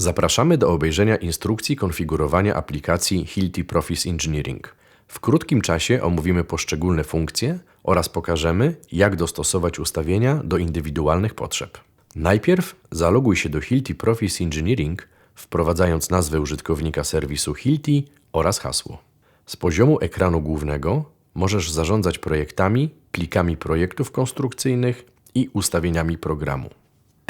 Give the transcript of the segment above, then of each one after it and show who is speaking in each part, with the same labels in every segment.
Speaker 1: Zapraszamy do obejrzenia instrukcji konfigurowania aplikacji Hilti Profis Engineering. W krótkim czasie omówimy poszczególne funkcje oraz pokażemy, jak dostosować ustawienia do indywidualnych potrzeb. Najpierw zaloguj się do Hilti Profis Engineering, wprowadzając nazwę użytkownika serwisu Hilti oraz hasło. Z poziomu ekranu głównego możesz zarządzać projektami, plikami projektów konstrukcyjnych i ustawieniami programu.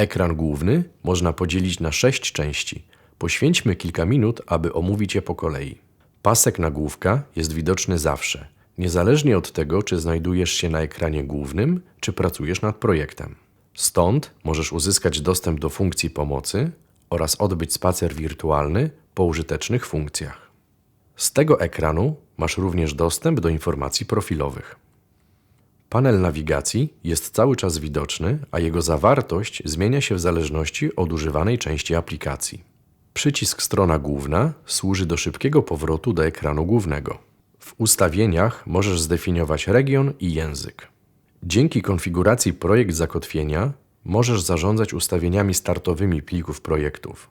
Speaker 1: Ekran główny można podzielić na sześć części. Poświęćmy kilka minut, aby omówić je po kolei. Pasek nagłówka jest widoczny zawsze, niezależnie od tego, czy znajdujesz się na ekranie głównym, czy pracujesz nad projektem. Stąd możesz uzyskać dostęp do funkcji pomocy oraz odbyć spacer wirtualny po użytecznych funkcjach. Z tego ekranu masz również dostęp do informacji profilowych. Panel nawigacji jest cały czas widoczny, a jego zawartość zmienia się w zależności od używanej części aplikacji. Przycisk Strona główna służy do szybkiego powrotu do ekranu głównego. W ustawieniach możesz zdefiniować region i język. Dzięki konfiguracji Projekt Zakotwienia możesz zarządzać ustawieniami startowymi plików projektów,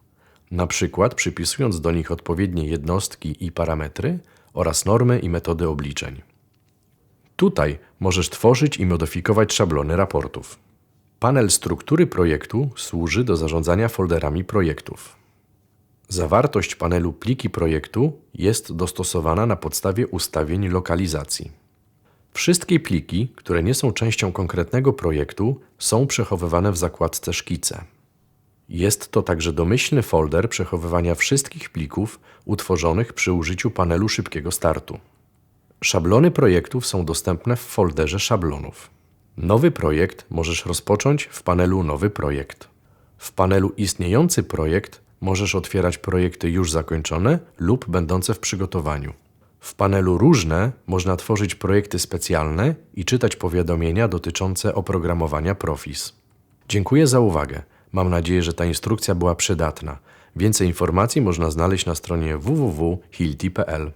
Speaker 1: na przykład przypisując do nich odpowiednie jednostki i parametry oraz normy i metody obliczeń. Tutaj możesz tworzyć i modyfikować szablony raportów. Panel struktury projektu służy do zarządzania folderami projektów. Zawartość panelu pliki projektu jest dostosowana na podstawie ustawień lokalizacji. Wszystkie pliki, które nie są częścią konkretnego projektu, są przechowywane w zakładce Szkice. Jest to także domyślny folder przechowywania wszystkich plików utworzonych przy użyciu panelu szybkiego startu. Szablony projektów są dostępne w folderze szablonów. Nowy projekt możesz rozpocząć w panelu Nowy projekt. W panelu Istniejący projekt możesz otwierać projekty już zakończone lub będące w przygotowaniu. W panelu Różne można tworzyć projekty specjalne i czytać powiadomienia dotyczące oprogramowania Profis. Dziękuję za uwagę. Mam nadzieję, że ta instrukcja była przydatna. Więcej informacji można znaleźć na stronie www.hilti.pl.